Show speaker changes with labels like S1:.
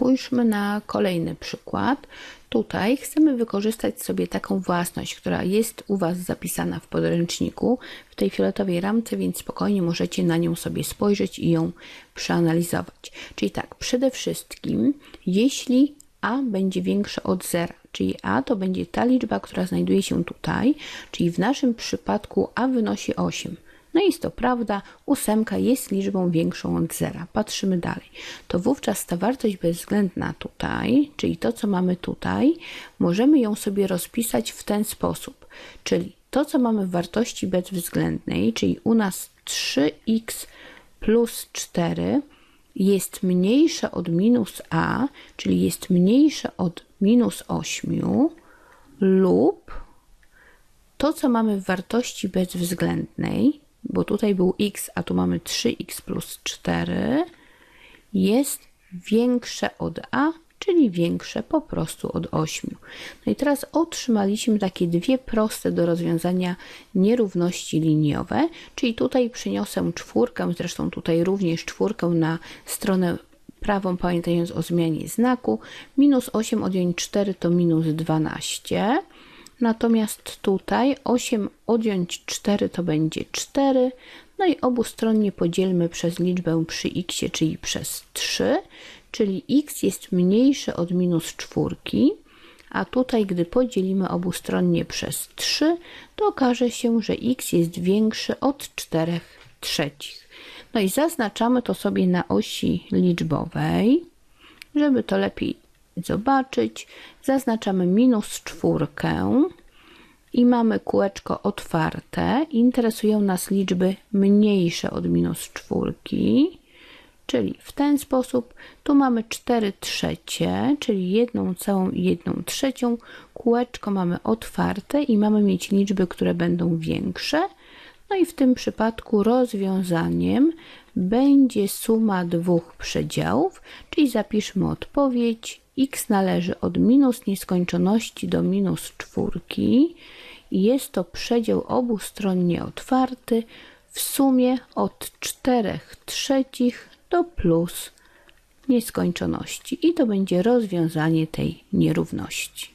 S1: Spójrzmy na kolejny przykład. Tutaj chcemy wykorzystać sobie taką własność, która jest u Was zapisana w podręczniku, w tej fioletowej ramce, więc spokojnie możecie na nią sobie spojrzeć i ją przeanalizować. Czyli tak, przede wszystkim, jeśli a będzie większe od zera, czyli a to będzie ta liczba, która znajduje się tutaj, czyli w naszym przypadku a wynosi 8. No jest to prawda, ósemka jest liczbą większą od zera. Patrzymy dalej. To wówczas ta wartość bezwzględna tutaj, czyli to, co mamy tutaj, możemy ją sobie rozpisać w ten sposób. Czyli to, co mamy w wartości bezwzględnej, czyli u nas 3x plus 4 jest mniejsze od minus a, czyli jest mniejsze od minus 8 lub to, co mamy w wartości bezwzględnej, bo tutaj był x, a tu mamy 3x plus 4, jest większe od a, czyli większe po prostu od 8. No i teraz otrzymaliśmy takie dwie proste do rozwiązania nierówności liniowe, czyli tutaj przyniosę czwórkę, zresztą tutaj również czwórkę na stronę prawą, pamiętając o zmianie znaku. Minus 8 odjąć 4 to minus 12. Natomiast tutaj 8 odjąć 4 to będzie 4. No i obustronnie podzielmy przez liczbę przy x, czyli przez 3, czyli x jest mniejsze od minus 4. A tutaj, gdy podzielimy obustronnie przez 3, to okaże się, że x jest większy od 4 trzecich. No i zaznaczamy to sobie na osi liczbowej, żeby to lepiej zobaczyć. Zaznaczamy minus czwórkę i mamy kółeczko otwarte. Interesują nas liczby mniejsze od minus czwórki, czyli w ten sposób tu mamy 4 trzecie, czyli jedną całą i jedną trzecią. Kółeczko mamy otwarte i mamy mieć liczby, które będą większe. No i w tym przypadku rozwiązaniem będzie suma dwóch przedziałów, czyli zapiszmy odpowiedź. x należy od minus nieskończoności do minus czwórki jest to przedział obustronnie otwarty w sumie od 4 trzecich do plus nieskończoności. I to będzie rozwiązanie tej nierówności.